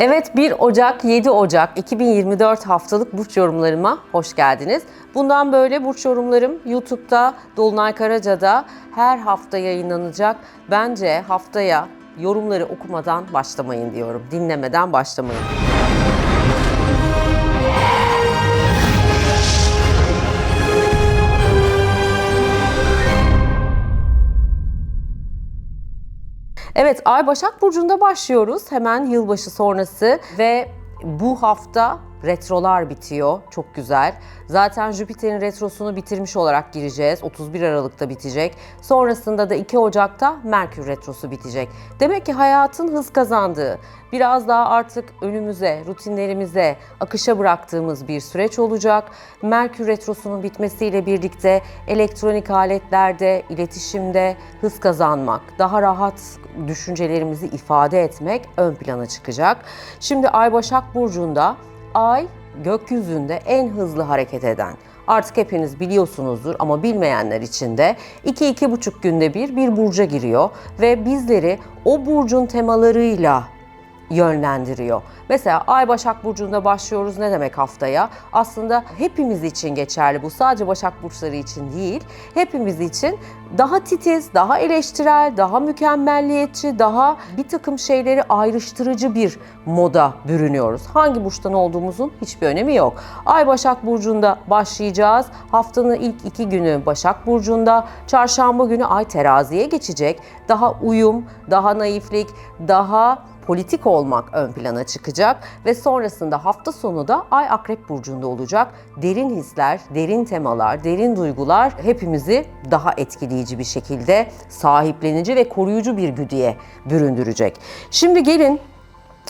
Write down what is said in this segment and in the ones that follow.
Evet 1 Ocak 7 Ocak 2024 haftalık burç yorumlarıma hoş geldiniz. Bundan böyle burç yorumlarım YouTube'da Dolunay Karaca'da her hafta yayınlanacak. Bence haftaya yorumları okumadan başlamayın diyorum. Dinlemeden başlamayın. Evet, Ay Başak Burcu'nda başlıyoruz. Hemen yılbaşı sonrası ve bu hafta retrolar bitiyor. Çok güzel. Zaten Jüpiter'in retrosunu bitirmiş olarak gireceğiz. 31 Aralık'ta bitecek. Sonrasında da 2 Ocak'ta Merkür retrosu bitecek. Demek ki hayatın hız kazandığı, biraz daha artık önümüze, rutinlerimize, akışa bıraktığımız bir süreç olacak. Merkür retrosunun bitmesiyle birlikte elektronik aletlerde, iletişimde hız kazanmak, daha rahat düşüncelerimizi ifade etmek ön plana çıkacak. Şimdi Ay Başak Burcu'nda Ay gökyüzünde en hızlı hareket eden, artık hepiniz biliyorsunuzdur ama bilmeyenler için de 2-2,5 günde bir bir burca giriyor ve bizleri o burcun temalarıyla yönlendiriyor. Mesela Ay Başak Burcu'nda başlıyoruz ne demek haftaya? Aslında hepimiz için geçerli bu. Sadece Başak Burçları için değil. Hepimiz için daha titiz, daha eleştirel, daha mükemmelliyetçi, daha bir takım şeyleri ayrıştırıcı bir moda bürünüyoruz. Hangi burçtan olduğumuzun hiçbir önemi yok. Ay Başak Burcu'nda başlayacağız. Haftanın ilk iki günü Başak Burcu'nda. Çarşamba günü Ay teraziye geçecek. Daha uyum, daha naiflik, daha politik olmak ön plana çıkacak ve sonrasında hafta sonu da Ay Akrep Burcu'nda olacak. Derin hisler, derin temalar, derin duygular hepimizi daha etkileyici bir şekilde sahiplenici ve koruyucu bir güdüye büründürecek. Şimdi gelin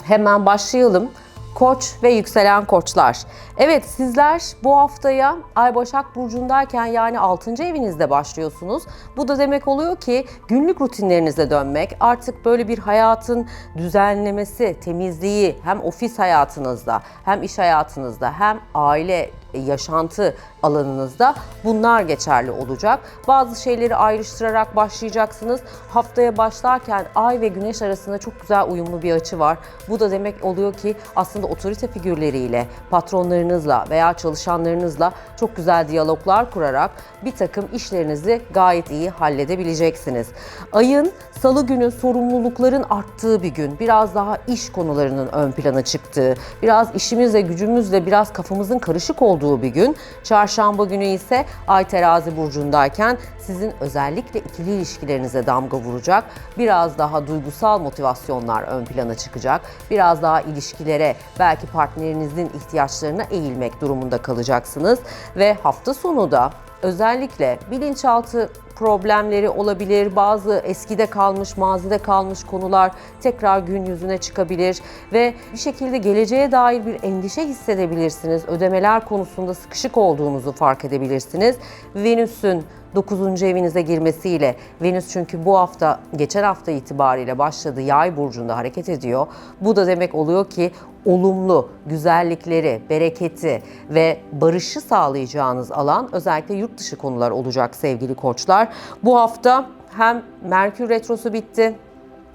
hemen başlayalım. Koç ve yükselen koçlar. Evet sizler bu haftaya Ay Başak Burcu'ndayken yani 6. evinizde başlıyorsunuz. Bu da demek oluyor ki günlük rutinlerinize dönmek, artık böyle bir hayatın düzenlemesi, temizliği hem ofis hayatınızda hem iş hayatınızda hem aile yaşantı alanınızda bunlar geçerli olacak. Bazı şeyleri ayrıştırarak başlayacaksınız. Haftaya başlarken ay ve güneş arasında çok güzel uyumlu bir açı var. Bu da demek oluyor ki aslında otorite figürleriyle, patronlarınızla veya çalışanlarınızla çok güzel diyaloglar kurarak bir takım işlerinizi gayet iyi halledebileceksiniz. Ayın salı günü sorumlulukların arttığı bir gün. Biraz daha iş konularının ön plana çıktığı, biraz işimizle gücümüzle biraz kafamızın karışık olduğu bir gün. Çarşamba günü ise Ay terazi burcundayken sizin özellikle ikili ilişkilerinize damga vuracak. Biraz daha duygusal motivasyonlar ön plana çıkacak. Biraz daha ilişkilere, belki partnerinizin ihtiyaçlarına eğilmek durumunda kalacaksınız. Ve hafta sonu da özellikle bilinçaltı problemleri olabilir. Bazı eskide kalmış, mazide kalmış konular tekrar gün yüzüne çıkabilir ve bir şekilde geleceğe dair bir endişe hissedebilirsiniz. Ödemeler konusunda sıkışık olduğunuzu fark edebilirsiniz. Venüs'ün 9. evinize girmesiyle Venüs çünkü bu hafta geçen hafta itibariyle başladı Yay burcunda hareket ediyor. Bu da demek oluyor ki olumlu güzellikleri, bereketi ve barışı sağlayacağınız alan özellikle yurt dışı konular olacak sevgili koçlar. Bu hafta hem Merkür retrosu bitti,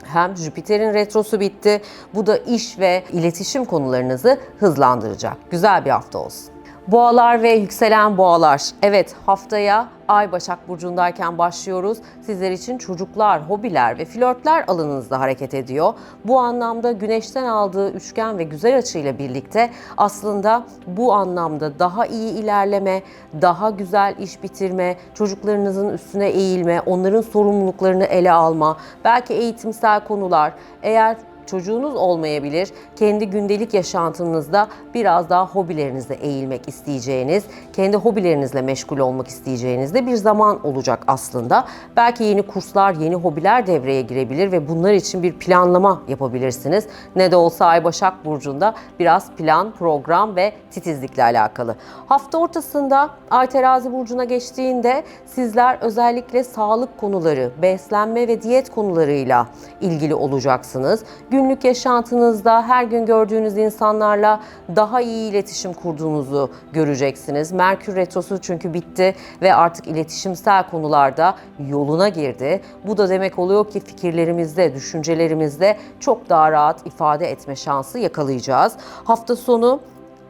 hem Jüpiter'in retrosu bitti. Bu da iş ve iletişim konularınızı hızlandıracak. Güzel bir hafta olsun. Boğalar ve yükselen boğalar. Evet haftaya Ay Başak Burcu'ndayken başlıyoruz. Sizler için çocuklar, hobiler ve flörtler alanınızda hareket ediyor. Bu anlamda güneşten aldığı üçgen ve güzel açıyla birlikte aslında bu anlamda daha iyi ilerleme, daha güzel iş bitirme, çocuklarınızın üstüne eğilme, onların sorumluluklarını ele alma, belki eğitimsel konular, eğer çocuğunuz olmayabilir. Kendi gündelik yaşantınızda biraz daha hobilerinize eğilmek isteyeceğiniz, kendi hobilerinizle meşgul olmak isteyeceğiniz de bir zaman olacak aslında. Belki yeni kurslar, yeni hobiler devreye girebilir ve bunlar için bir planlama yapabilirsiniz. Ne de olsa Ay Başak Burcu'nda biraz plan, program ve titizlikle alakalı. Hafta ortasında Ay Terazi Burcu'na geçtiğinde sizler özellikle sağlık konuları, beslenme ve diyet konularıyla ilgili olacaksınız. Gün günlük yaşantınızda her gün gördüğünüz insanlarla daha iyi iletişim kurduğunuzu göreceksiniz. Merkür Retrosu çünkü bitti ve artık iletişimsel konularda yoluna girdi. Bu da demek oluyor ki fikirlerimizde, düşüncelerimizde çok daha rahat ifade etme şansı yakalayacağız. Hafta sonu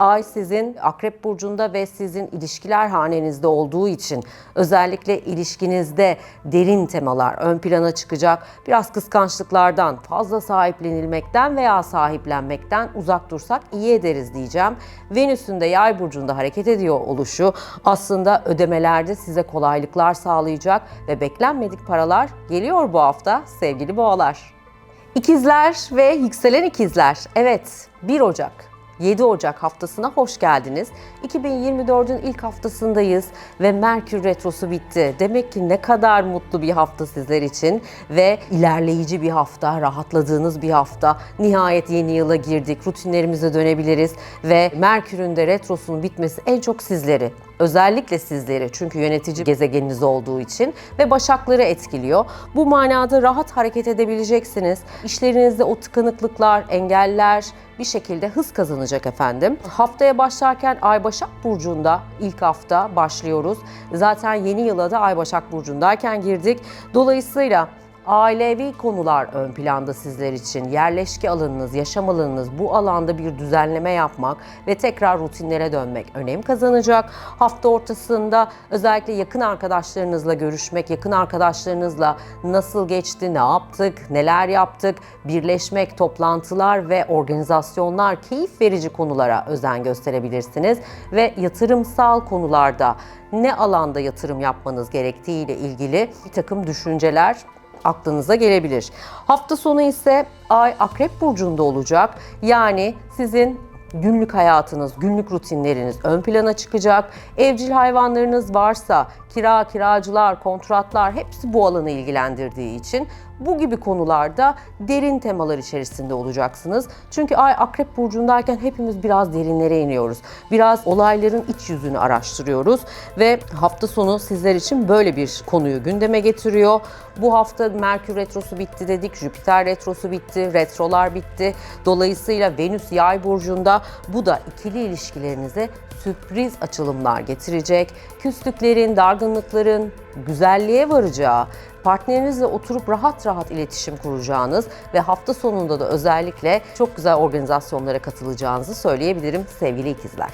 Ay sizin Akrep Burcu'nda ve sizin ilişkiler hanenizde olduğu için özellikle ilişkinizde derin temalar ön plana çıkacak. Biraz kıskançlıklardan, fazla sahiplenilmekten veya sahiplenmekten uzak dursak iyi ederiz diyeceğim. Venüs'ün de Yay Burcu'nda hareket ediyor oluşu aslında ödemelerde size kolaylıklar sağlayacak ve beklenmedik paralar geliyor bu hafta sevgili boğalar. İkizler ve yükselen ikizler. Evet 1 Ocak 7 Ocak haftasına hoş geldiniz. 2024'ün ilk haftasındayız ve Merkür Retrosu bitti. Demek ki ne kadar mutlu bir hafta sizler için ve ilerleyici bir hafta, rahatladığınız bir hafta. Nihayet yeni yıla girdik, rutinlerimize dönebiliriz ve Merkür'ün de Retrosu'nun bitmesi en çok sizleri, özellikle sizleri çünkü yönetici gezegeniniz olduğu için ve başakları etkiliyor. Bu manada rahat hareket edebileceksiniz. İşlerinizde o tıkanıklıklar, engeller bir şekilde hız kazanacak efendim. Haftaya başlarken Ay Başak Burcu'nda ilk hafta başlıyoruz. Zaten yeni yıla da Ay Başak Burcu'ndayken girdik. Dolayısıyla Ailevi konular ön planda sizler için. Yerleşke alanınız, yaşam alanınız bu alanda bir düzenleme yapmak ve tekrar rutinlere dönmek önem kazanacak. Hafta ortasında özellikle yakın arkadaşlarınızla görüşmek, yakın arkadaşlarınızla nasıl geçti, ne yaptık, neler yaptık, birleşmek, toplantılar ve organizasyonlar keyif verici konulara özen gösterebilirsiniz ve yatırımsal konularda ne alanda yatırım yapmanız gerektiği ile ilgili bir takım düşünceler aklınıza gelebilir. Hafta sonu ise Ay Akrep Burcu'nda olacak. Yani sizin günlük hayatınız, günlük rutinleriniz ön plana çıkacak. Evcil hayvanlarınız varsa kira, kiracılar, kontratlar hepsi bu alanı ilgilendirdiği için bu gibi konularda derin temalar içerisinde olacaksınız. Çünkü Ay Akrep Burcu'ndayken hepimiz biraz derinlere iniyoruz. Biraz olayların iç yüzünü araştırıyoruz ve hafta sonu sizler için böyle bir konuyu gündeme getiriyor. Bu hafta Merkür Retrosu bitti dedik, Jüpiter Retrosu bitti, retrolar bitti. Dolayısıyla Venüs Yay Burcu'nda bu da ikili ilişkilerinize sürpriz açılımlar getirecek. Küslüklerin, dargınlıkların güzelliğe varacağı, partnerinizle oturup rahat rahat iletişim kuracağınız ve hafta sonunda da özellikle çok güzel organizasyonlara katılacağınızı söyleyebilirim sevgili ikizler.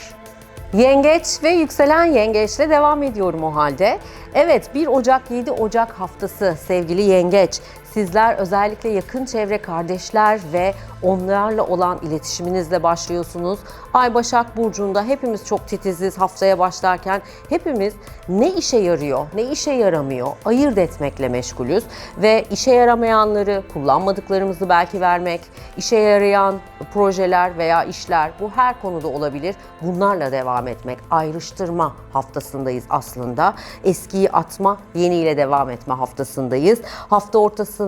Yengeç ve yükselen yengeçle devam ediyorum o halde. Evet 1 Ocak 7 Ocak haftası sevgili yengeç. Sizler özellikle yakın çevre kardeşler ve onlarla olan iletişiminizle başlıyorsunuz. Ay Başak Burcu'nda hepimiz çok titiziz haftaya başlarken. Hepimiz ne işe yarıyor, ne işe yaramıyor ayırt etmekle meşgulüz. Ve işe yaramayanları, kullanmadıklarımızı belki vermek, işe yarayan projeler veya işler bu her konuda olabilir. Bunlarla devam etmek, ayrıştırma haftasındayız aslında. Eskiyi atma, yeniyle devam etme haftasındayız. Hafta ortasında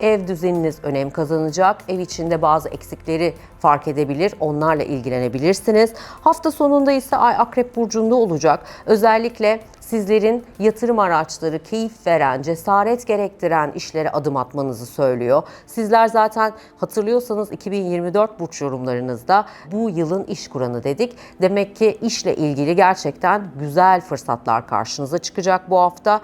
ev düzeniniz önem kazanacak. Ev içinde bazı eksikleri fark edebilir, onlarla ilgilenebilirsiniz. Hafta sonunda ise Ay Akrep Burcu'nda olacak. Özellikle sizlerin yatırım araçları, keyif veren, cesaret gerektiren işlere adım atmanızı söylüyor. Sizler zaten hatırlıyorsanız 2024 burç yorumlarınızda bu yılın iş kuranı dedik. Demek ki işle ilgili gerçekten güzel fırsatlar karşınıza çıkacak bu hafta.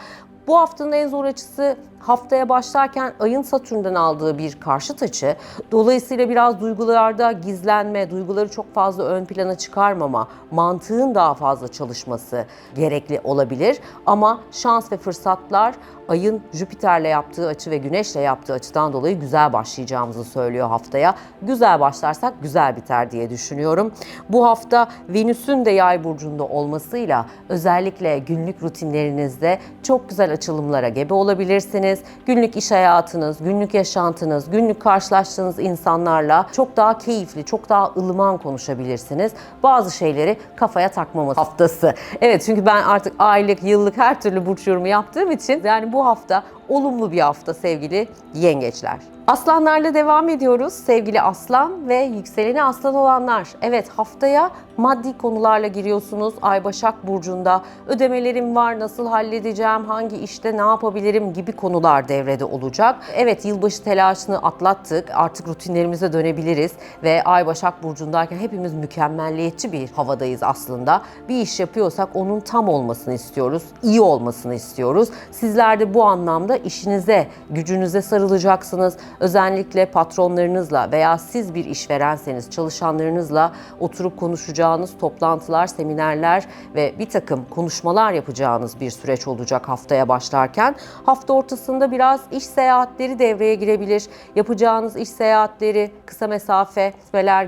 Bu haftanın en zor açısı haftaya başlarken ayın Satürn'den aldığı bir karşıt açı. Dolayısıyla biraz duygularda gizlenme, duyguları çok fazla ön plana çıkarmama, mantığın daha fazla çalışması gerekli olabilir. Ama şans ve fırsatlar ayın Jüpiter'le yaptığı açı ve Güneş'le yaptığı açıdan dolayı güzel başlayacağımızı söylüyor haftaya. Güzel başlarsak güzel biter diye düşünüyorum. Bu hafta Venüs'ün de Yay burcunda olmasıyla özellikle günlük rutinlerinizde çok güzel açılımlara gebe olabilirsiniz. Günlük iş hayatınız, günlük yaşantınız, günlük karşılaştığınız insanlarla çok daha keyifli, çok daha ılıman konuşabilirsiniz. Bazı şeyleri kafaya takmamız haftası. Evet çünkü ben artık aylık, yıllık her türlü burç yorumu yaptığım için yani bu hafta olumlu bir hafta sevgili yengeçler. Aslanlarla devam ediyoruz. Sevgili aslan ve yükseleni aslan olanlar. Evet haftaya maddi konularla giriyorsunuz. Ay Başak Burcu'nda ödemelerim var, nasıl halledeceğim, hangi işte ne yapabilirim gibi konular devrede olacak. Evet yılbaşı telaşını atlattık. Artık rutinlerimize dönebiliriz. Ve Ay Başak Burcu'ndayken hepimiz mükemmelliyetçi bir havadayız aslında. Bir iş yapıyorsak onun tam olmasını istiyoruz, iyi olmasını istiyoruz. Sizler de bu anlamda işinize, gücünüze sarılacaksınız. Özellikle patronlarınızla veya siz bir işverenseniz çalışanlarınızla oturup konuşacağınız toplantılar, seminerler ve bir takım konuşmalar yapacağınız bir süreç olacak haftaya başlarken. Hafta ortasında biraz iş seyahatleri devreye girebilir. Yapacağınız iş seyahatleri, kısa mesafe,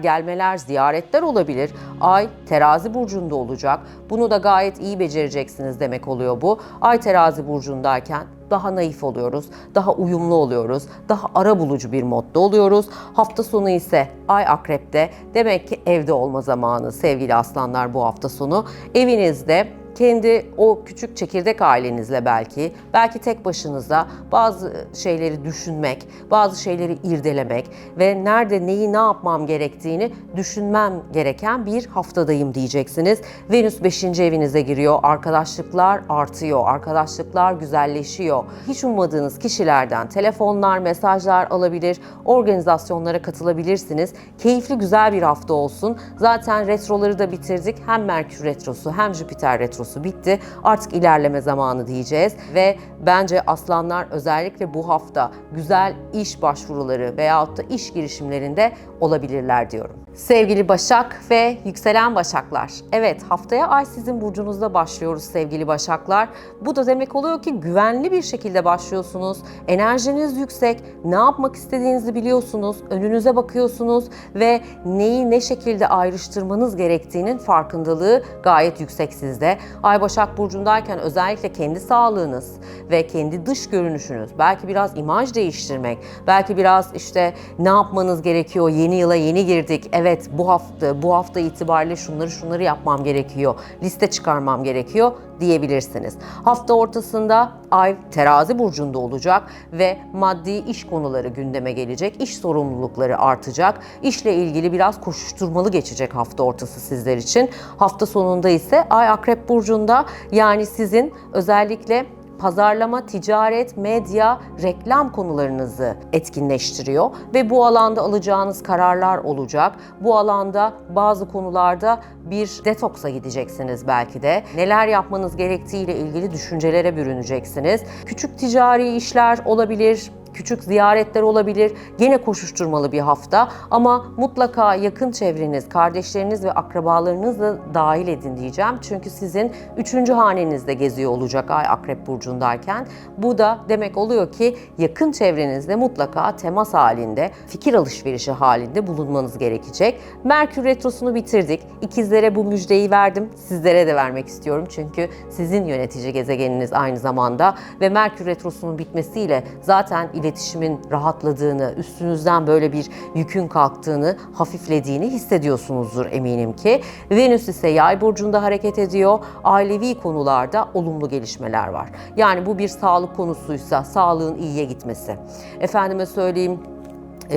gelmeler, ziyaretler olabilir. Ay terazi burcunda olacak. Bunu da gayet iyi becereceksiniz demek oluyor bu. Ay terazi burcundayken daha naif oluyoruz, daha uyumlu oluyoruz, daha ara bulucu bir modda oluyoruz. Hafta sonu ise Ay Akrep'te demek ki evde olma zamanı sevgili aslanlar bu hafta sonu. Evinizde kendi o küçük çekirdek ailenizle belki, belki tek başınıza bazı şeyleri düşünmek, bazı şeyleri irdelemek ve nerede neyi ne yapmam gerektiğini düşünmem gereken bir haftadayım diyeceksiniz. Venüs 5. evinize giriyor, arkadaşlıklar artıyor, arkadaşlıklar güzelleşiyor. Hiç ummadığınız kişilerden telefonlar, mesajlar alabilir, organizasyonlara katılabilirsiniz. Keyifli güzel bir hafta olsun. Zaten retroları da bitirdik. Hem Merkür retrosu hem Jüpiter retrosu bitti. Artık ilerleme zamanı diyeceğiz ve bence aslanlar özellikle bu hafta güzel iş başvuruları veyahut da iş girişimlerinde olabilirler diyorum. Sevgili Başak ve yükselen Başaklar. Evet haftaya ay sizin burcunuzda başlıyoruz sevgili Başaklar. Bu da demek oluyor ki güvenli bir şekilde başlıyorsunuz. Enerjiniz yüksek. Ne yapmak istediğinizi biliyorsunuz. Önünüze bakıyorsunuz ve neyi ne şekilde ayrıştırmanız gerektiğinin farkındalığı gayet yüksek sizde. Ay Başak burcundayken özellikle kendi sağlığınız ve kendi dış görünüşünüz, belki biraz imaj değiştirmek, belki biraz işte ne yapmanız gerekiyor, yeni yıla yeni girdik, evet bu hafta bu hafta itibariyle şunları şunları yapmam gerekiyor, liste çıkarmam gerekiyor diyebilirsiniz. Hafta ortasında Ay terazi burcunda olacak ve maddi iş konuları gündeme gelecek, iş sorumlulukları artacak, işle ilgili biraz koşuşturmalı geçecek hafta ortası sizler için. Hafta sonunda ise Ay akrep burcunda yani sizin özellikle pazarlama, ticaret, medya, reklam konularınızı etkinleştiriyor ve bu alanda alacağınız kararlar olacak. Bu alanda bazı konularda bir detoksa gideceksiniz belki de. Neler yapmanız gerektiğiyle ilgili düşüncelere bürüneceksiniz. Küçük ticari işler olabilir, küçük ziyaretler olabilir. Gene koşuşturmalı bir hafta ama mutlaka yakın çevreniz, kardeşleriniz ve akrabalarınız da dahil edin diyeceğim. Çünkü sizin üçüncü hanenizde geziyor olacak Ay Akrep Burcu'ndayken. Bu da demek oluyor ki yakın çevrenizde mutlaka temas halinde, fikir alışverişi halinde bulunmanız gerekecek. Merkür Retrosu'nu bitirdik. İkizlere bu müjdeyi verdim. Sizlere de vermek istiyorum. Çünkü sizin yönetici gezegeniniz aynı zamanda ve Merkür Retrosu'nun bitmesiyle zaten iletişimin rahatladığını, üstünüzden böyle bir yükün kalktığını, hafiflediğini hissediyorsunuzdur eminim ki. Venüs ise yay burcunda hareket ediyor. Ailevi konularda olumlu gelişmeler var. Yani bu bir sağlık konusuysa sağlığın iyiye gitmesi. Efendime söyleyeyim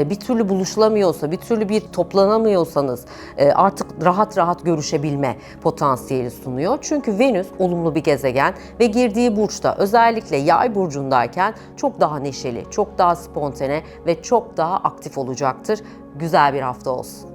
bir türlü buluşulamıyorsa, bir türlü bir toplanamıyorsanız e, artık rahat rahat görüşebilme potansiyeli sunuyor. Çünkü Venüs olumlu bir gezegen ve girdiği burçta özellikle yay burcundayken çok daha neşeli, çok daha spontane ve çok daha aktif olacaktır. Güzel bir hafta olsun.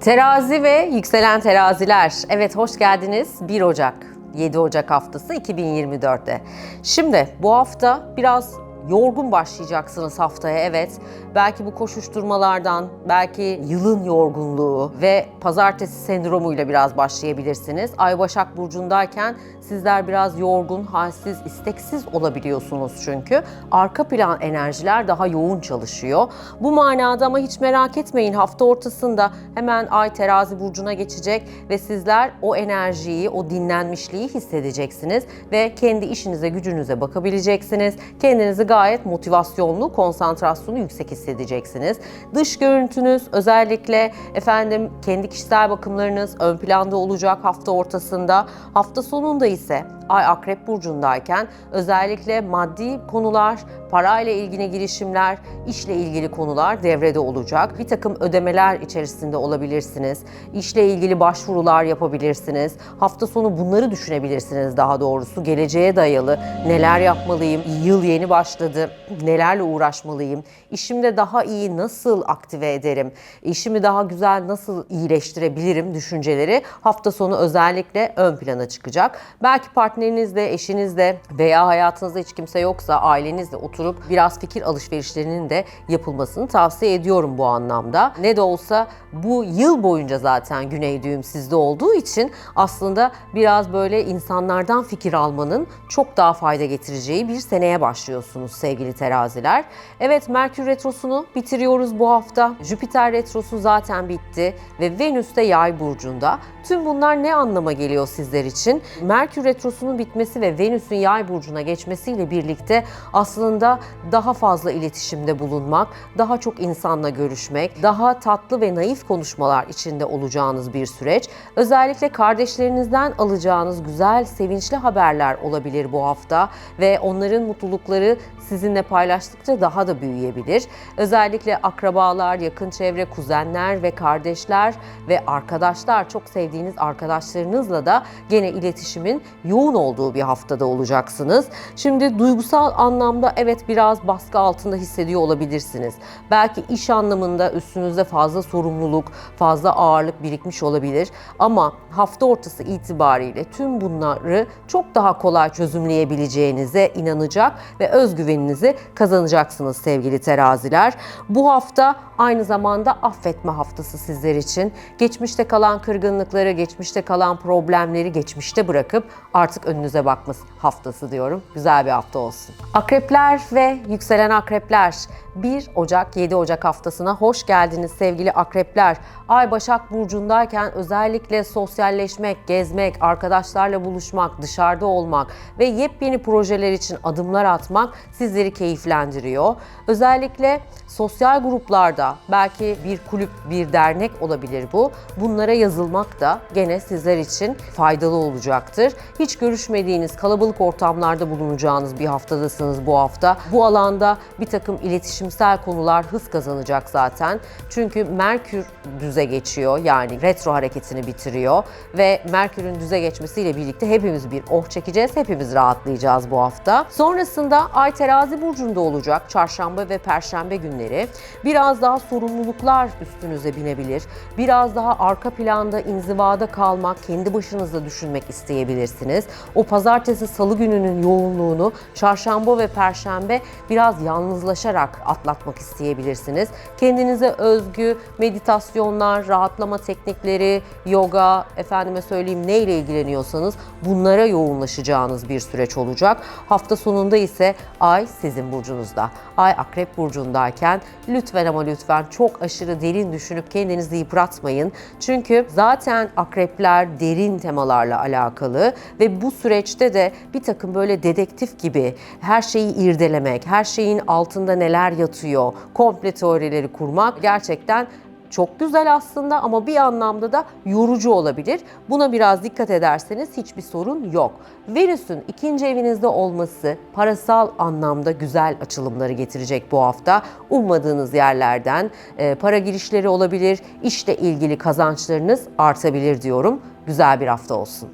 Terazi ve yükselen teraziler. Evet hoş geldiniz. 1 Ocak, 7 Ocak haftası 2024'te. Şimdi bu hafta biraz yorgun başlayacaksınız haftaya evet. Belki bu koşuşturmalardan, belki yılın yorgunluğu ve pazartesi sendromuyla biraz başlayabilirsiniz. Ay Başak Burcu'ndayken sizler biraz yorgun, halsiz, isteksiz olabiliyorsunuz çünkü. Arka plan enerjiler daha yoğun çalışıyor. Bu manada ama hiç merak etmeyin hafta ortasında hemen Ay Terazi Burcu'na geçecek ve sizler o enerjiyi, o dinlenmişliği hissedeceksiniz ve kendi işinize, gücünüze bakabileceksiniz. Kendinizi gayet motivasyonlu, konsantrasyonu yüksek hissedeceksiniz. Dış görüntünüz özellikle efendim kendi kişisel bakımlarınız ön planda olacak hafta ortasında. Hafta sonunda ise Ay Akrep Burcu'ndayken özellikle maddi konular, parayla ilgili girişimler, işle ilgili konular devrede olacak. Bir takım ödemeler içerisinde olabilirsiniz. İşle ilgili başvurular yapabilirsiniz. Hafta sonu bunları düşünebilirsiniz daha doğrusu. Geleceğe dayalı neler yapmalıyım, yıl yeni başladı, nelerle uğraşmalıyım, işimde daha iyi nasıl aktive ederim, işimi daha güzel nasıl iyileştirebilirim düşünceleri hafta sonu özellikle ön plana çıkacak. Belki partnerinizle, eşinizle veya hayatınızda hiç kimse yoksa ailenizle oturup biraz fikir alışverişlerinin de yapılmasını tavsiye ediyorum bu anlamda. Ne de olsa bu yıl boyunca zaten güney düğüm sizde olduğu için aslında biraz böyle insanlardan fikir almanın çok daha fayda getireceği bir seneye başlıyorsunuz sevgili teraziler. Evet Merkür Retrosu'nu bitiriyoruz bu hafta. Jüpiter Retrosu zaten bitti ve Venüs de yay burcunda. Tüm bunlar ne anlama geliyor sizler için? Merkür Retrosu'nun bitmesi ve Venüs'ün yay burcuna geçmesiyle birlikte aslında daha fazla iletişimde bulunmak, daha çok insanla görüşmek, daha tatlı ve naif konuşmalar içinde olacağınız bir süreç. Özellikle kardeşlerinizden alacağınız güzel, sevinçli haberler olabilir bu hafta ve onların mutlulukları sizinle paylaştıkça daha da büyüyebilir. Özellikle akrabalar, yakın çevre, kuzenler ve kardeşler ve arkadaşlar, çok sevdiğiniz arkadaşlarınızla da gene iletişimin yoğun olduğu bir haftada olacaksınız. Şimdi duygusal anlamda evet biraz baskı altında hissediyor olabilirsiniz. Belki iş anlamında üstünüzde fazla sorumluluk, fazla ağırlık birikmiş olabilir ama hafta ortası itibariyle tüm bunları çok daha kolay çözümleyebileceğinize inanacak ve özgüveninizi kazanacaksınız sevgili teraziler. Bu hafta aynı zamanda affetme haftası sizler için. Geçmişte kalan kırgınlıkları, geçmişte kalan problemleri geçmişte bırakıp artık önünüze bakma haftası diyorum. Güzel bir hafta olsun. Akrepler ve yükselen akrepler 1 Ocak 7 Ocak haftasına hoş geldiniz sevgili akrepler. Ay Başak Burcu'ndayken özellikle sosyalleşmek, gezmek, arkadaşlarla buluşmak, dışarıda olmak ve yepyeni projeler için adımlar atmak sizleri keyiflendiriyor. Özellikle sosyal gruplarda belki bir kulüp, bir dernek olabilir bu. Bunlara yazılmak da gene sizler için faydalı olacaktır. Hiç görüşmediğiniz kalabalık ortamlarda bulunacağınız bir haftadasınız bu hafta. Bu alanda bir takım iletişimsel konular hız kazanacak zaten. Çünkü Merkür düze geçiyor yani retro hareketini bitiriyor ve Merkür'ün düze geçmesiyle birlikte hepimiz bir oh çekeceğiz, hepimiz rahatlayacağız bu hafta. Sonrasında Ay terazi burcunda olacak çarşamba ve perşembe günleri. Biraz daha sorumluluklar üstünüze binebilir. Biraz daha arka planda inzivada kalmak, kendi başınızda düşünmek isteyebilirsiniz. O pazartesi salı gününün yoğunluğunu çarşamba ve perşembe biraz yalnızlaşarak atlatmak isteyebilirsiniz. Kendinize özgü meditasyonlar, rahatlama teknikleri, yoga, efendime söyleyeyim neyle ilgileniyorsanız bunlara yoğunlaşacağınız bir süreç olacak. Hafta sonunda ise ay sizin burcunuzda. Ay akrep burcundayken lütfen ama lütfen çok aşırı derin düşünüp kendinizi yıpratmayın. Çünkü zaten akrepler derin temalarla alakalı ve bu süreçte de bir takım böyle dedektif gibi her şeyi irdelemek, her şeyin altında neler yatıyor, komple teorileri kurmak gerçekten çok güzel aslında ama bir anlamda da yorucu olabilir. Buna biraz dikkat ederseniz hiçbir sorun yok. Venüs'ün ikinci evinizde olması parasal anlamda güzel açılımları getirecek bu hafta. Ummadığınız yerlerden e, para girişleri olabilir, işle ilgili kazançlarınız artabilir diyorum. Güzel bir hafta olsun.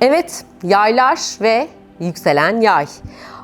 Evet, yaylar ve yükselen yay.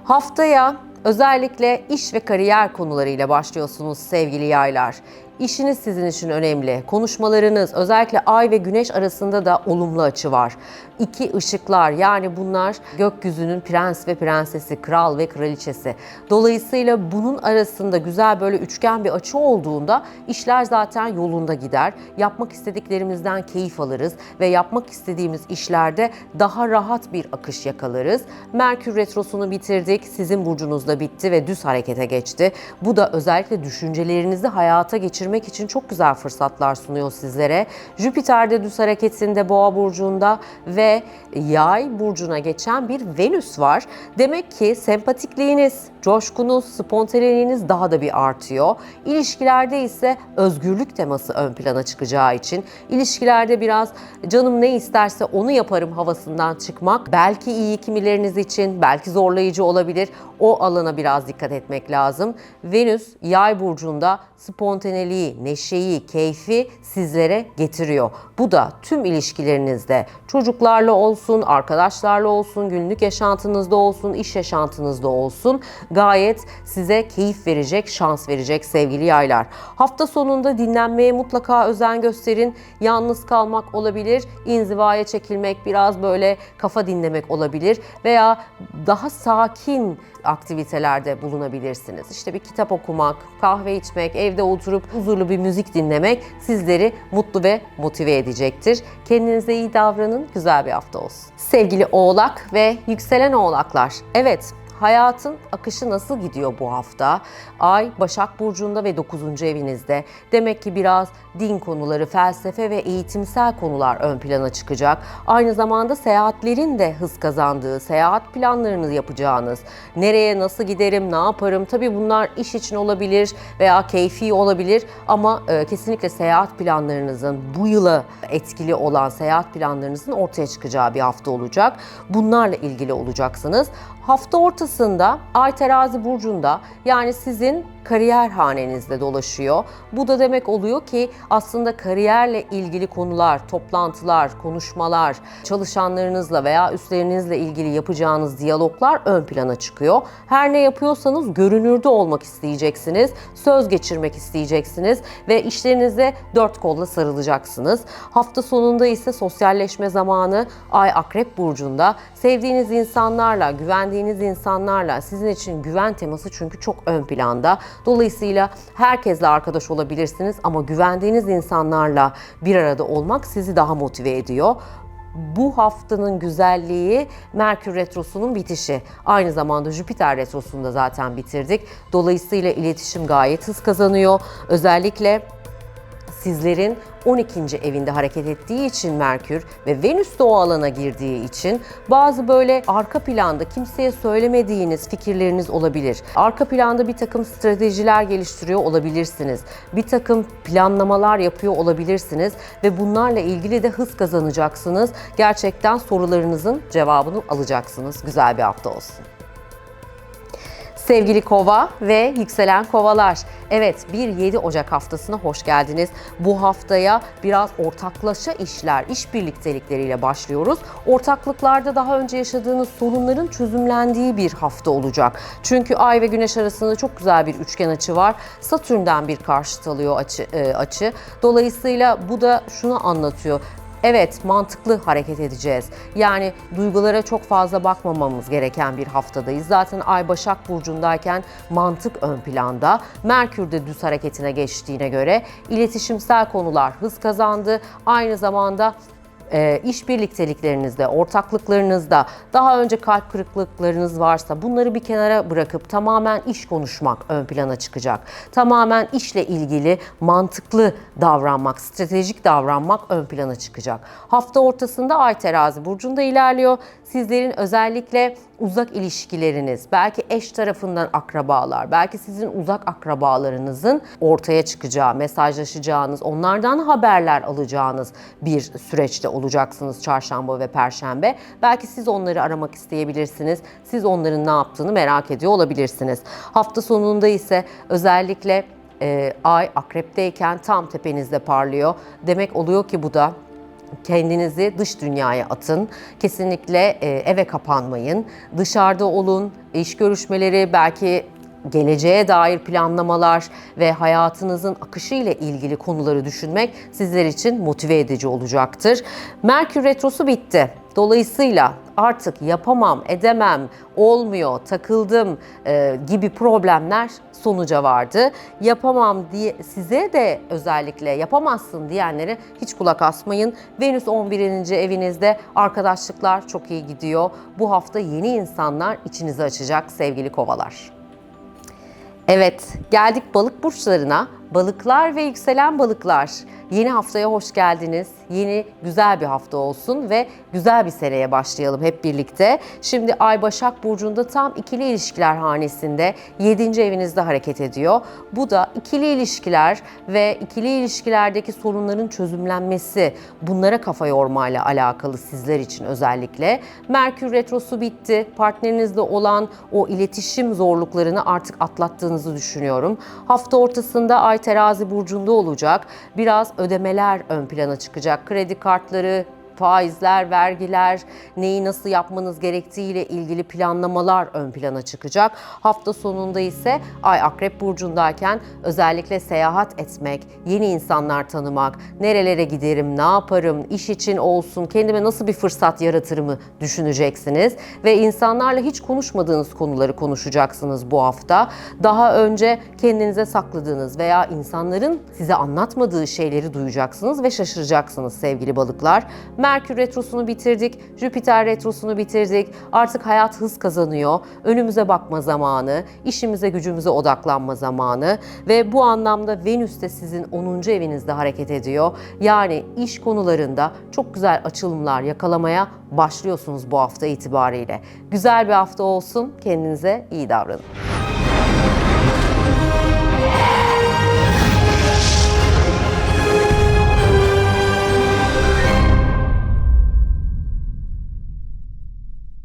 Haftaya özellikle iş ve kariyer konularıyla başlıyorsunuz sevgili yaylar. İşiniz sizin için önemli. Konuşmalarınız, özellikle ay ve güneş arasında da olumlu açı var. İki ışıklar yani bunlar gökyüzünün prens ve prensesi, kral ve kraliçesi. Dolayısıyla bunun arasında güzel böyle üçgen bir açı olduğunda işler zaten yolunda gider. Yapmak istediklerimizden keyif alırız ve yapmak istediğimiz işlerde daha rahat bir akış yakalarız. Merkür retrosunu bitirdik. Sizin burcunuzda bitti ve düz harekete geçti. Bu da özellikle düşüncelerinizi hayata geçirmek geçirmek için çok güzel fırsatlar sunuyor sizlere. Jüpiter de düz hareketinde Boğa burcunda ve Yay burcuna geçen bir Venüs var. Demek ki sempatikliğiniz, coşkunuz, spontaneliğiniz daha da bir artıyor. İlişkilerde ise özgürlük teması ön plana çıkacağı için ilişkilerde biraz canım ne isterse onu yaparım havasından çıkmak belki iyi kimileriniz için, belki zorlayıcı olabilir. O alana biraz dikkat etmek lazım. Venüs Yay burcunda spontaneliği, neşeyi, keyfi sizlere getiriyor. Bu da tüm ilişkilerinizde çocuklarla olsun, arkadaşlarla olsun, günlük yaşantınızda olsun, iş yaşantınızda olsun gayet size keyif verecek, şans verecek sevgili yaylar. Hafta sonunda dinlenmeye mutlaka özen gösterin. Yalnız kalmak olabilir, inzivaya çekilmek, biraz böyle kafa dinlemek olabilir veya daha sakin aktivitelerde bulunabilirsiniz. İşte bir kitap okumak, kahve içmek, evde oturup huzurlu bir müzik dinlemek sizleri mutlu ve motive edecektir. Kendinize iyi davranın, güzel bir hafta olsun. Sevgili Oğlak ve yükselen Oğlaklar. Evet, Hayatın akışı nasıl gidiyor bu hafta? Ay Başak Burcu'nda ve 9. evinizde. Demek ki biraz din konuları, felsefe ve eğitimsel konular ön plana çıkacak. Aynı zamanda seyahatlerin de hız kazandığı, seyahat planlarını yapacağınız, nereye nasıl giderim, ne yaparım? Tabii bunlar iş için olabilir veya keyfi olabilir ama e, kesinlikle seyahat planlarınızın bu yıla etkili olan seyahat planlarınızın ortaya çıkacağı bir hafta olacak. Bunlarla ilgili olacaksınız. Hafta ortasında Ay Terazi burcunda yani sizin kariyer hanenizde dolaşıyor. Bu da demek oluyor ki aslında kariyerle ilgili konular, toplantılar, konuşmalar, çalışanlarınızla veya üstlerinizle ilgili yapacağınız diyaloglar ön plana çıkıyor. Her ne yapıyorsanız görünürde olmak isteyeceksiniz, söz geçirmek isteyeceksiniz ve işlerinize dört kolla sarılacaksınız. Hafta sonunda ise sosyalleşme zamanı Ay Akrep Burcu'nda sevdiğiniz insanlarla, güvendiğiniz insanlarla sizin için güven teması çünkü çok ön planda. Dolayısıyla herkesle arkadaş olabilirsiniz ama güvendiğiniz insanlarla bir arada olmak sizi daha motive ediyor. Bu haftanın güzelliği Merkür Retrosu'nun bitişi. Aynı zamanda Jüpiter Retrosu'nu da zaten bitirdik. Dolayısıyla iletişim gayet hız kazanıyor. Özellikle sizlerin 12. evinde hareket ettiği için Merkür ve Venüs de o alana girdiği için bazı böyle arka planda kimseye söylemediğiniz fikirleriniz olabilir. Arka planda bir takım stratejiler geliştiriyor olabilirsiniz. Bir takım planlamalar yapıyor olabilirsiniz ve bunlarla ilgili de hız kazanacaksınız. Gerçekten sorularınızın cevabını alacaksınız. Güzel bir hafta olsun. Sevgili kova ve yükselen kovalar. Evet bir 7 Ocak haftasına hoş geldiniz. Bu haftaya biraz ortaklaşa işler, iş birliktelikleriyle başlıyoruz. Ortaklıklarda daha önce yaşadığınız sorunların çözümlendiği bir hafta olacak. Çünkü Ay ve Güneş arasında çok güzel bir üçgen açı var. Satürn'den bir karşıt alıyor açı, e, açı. Dolayısıyla bu da şunu anlatıyor. Evet, mantıklı hareket edeceğiz. Yani duygulara çok fazla bakmamamız gereken bir haftadayız. Zaten Ay Başak Burcu'ndayken mantık ön planda. Merkür de düz hareketine geçtiğine göre iletişimsel konular hız kazandı. Aynı zamanda e, iş birlikteliklerinizde, ortaklıklarınızda daha önce kalp kırıklıklarınız varsa bunları bir kenara bırakıp tamamen iş konuşmak ön plana çıkacak. Tamamen işle ilgili mantıklı davranmak, stratejik davranmak ön plana çıkacak. Hafta ortasında Ay Terazi burcunda ilerliyor. Sizlerin özellikle uzak ilişkileriniz, belki eş tarafından akrabalar, belki sizin uzak akrabalarınızın ortaya çıkacağı, mesajlaşacağınız, onlardan haberler alacağınız bir süreçte olacaksınız çarşamba ve perşembe. Belki siz onları aramak isteyebilirsiniz. Siz onların ne yaptığını merak ediyor olabilirsiniz. Hafta sonunda ise özellikle e, ay akrepteyken tam tepenizde parlıyor. Demek oluyor ki bu da kendinizi dış dünyaya atın. Kesinlikle e, eve kapanmayın. Dışarıda olun. İş görüşmeleri belki geleceğe dair planlamalar ve hayatınızın akışı ile ilgili konuları düşünmek sizler için motive edici olacaktır. Merkür retrosu bitti. Dolayısıyla artık yapamam, edemem, olmuyor, takıldım e, gibi problemler sonuca vardı. Yapamam diye size de özellikle yapamazsın diyenlere hiç kulak asmayın. Venüs 11. evinizde arkadaşlıklar çok iyi gidiyor. Bu hafta yeni insanlar içinizi açacak sevgili kovalar. Evet, geldik balık burçlarına. Balıklar ve yükselen balıklar. Yeni haftaya hoş geldiniz. Yeni güzel bir hafta olsun ve güzel bir seneye başlayalım hep birlikte. Şimdi Ay Başak Burcu'nda tam ikili ilişkiler hanesinde 7. evinizde hareket ediyor. Bu da ikili ilişkiler ve ikili ilişkilerdeki sorunların çözümlenmesi, bunlara kafa yormayla alakalı sizler için özellikle. Merkür Retrosu bitti. Partnerinizle olan o iletişim zorluklarını artık atlattığınızı düşünüyorum. Hafta ortasında Ay Terazi Burcu'nda olacak. Biraz ödemeler ön plana çıkacak. Kredi kartları, faizler, vergiler, neyi nasıl yapmanız gerektiğiyle ilgili planlamalar ön plana çıkacak. Hafta sonunda ise Ay Akrep Burcu'ndayken özellikle seyahat etmek, yeni insanlar tanımak, nerelere giderim, ne yaparım, iş için olsun, kendime nasıl bir fırsat yaratırımı düşüneceksiniz. Ve insanlarla hiç konuşmadığınız konuları konuşacaksınız bu hafta. Daha önce kendinize sakladığınız veya insanların size anlatmadığı şeyleri duyacaksınız ve şaşıracaksınız sevgili balıklar. Merkür Retrosu'nu bitirdik, Jüpiter Retrosu'nu bitirdik. Artık hayat hız kazanıyor. Önümüze bakma zamanı, işimize gücümüze odaklanma zamanı ve bu anlamda Venüs de sizin 10. evinizde hareket ediyor. Yani iş konularında çok güzel açılımlar yakalamaya başlıyorsunuz bu hafta itibariyle. Güzel bir hafta olsun. Kendinize iyi davranın.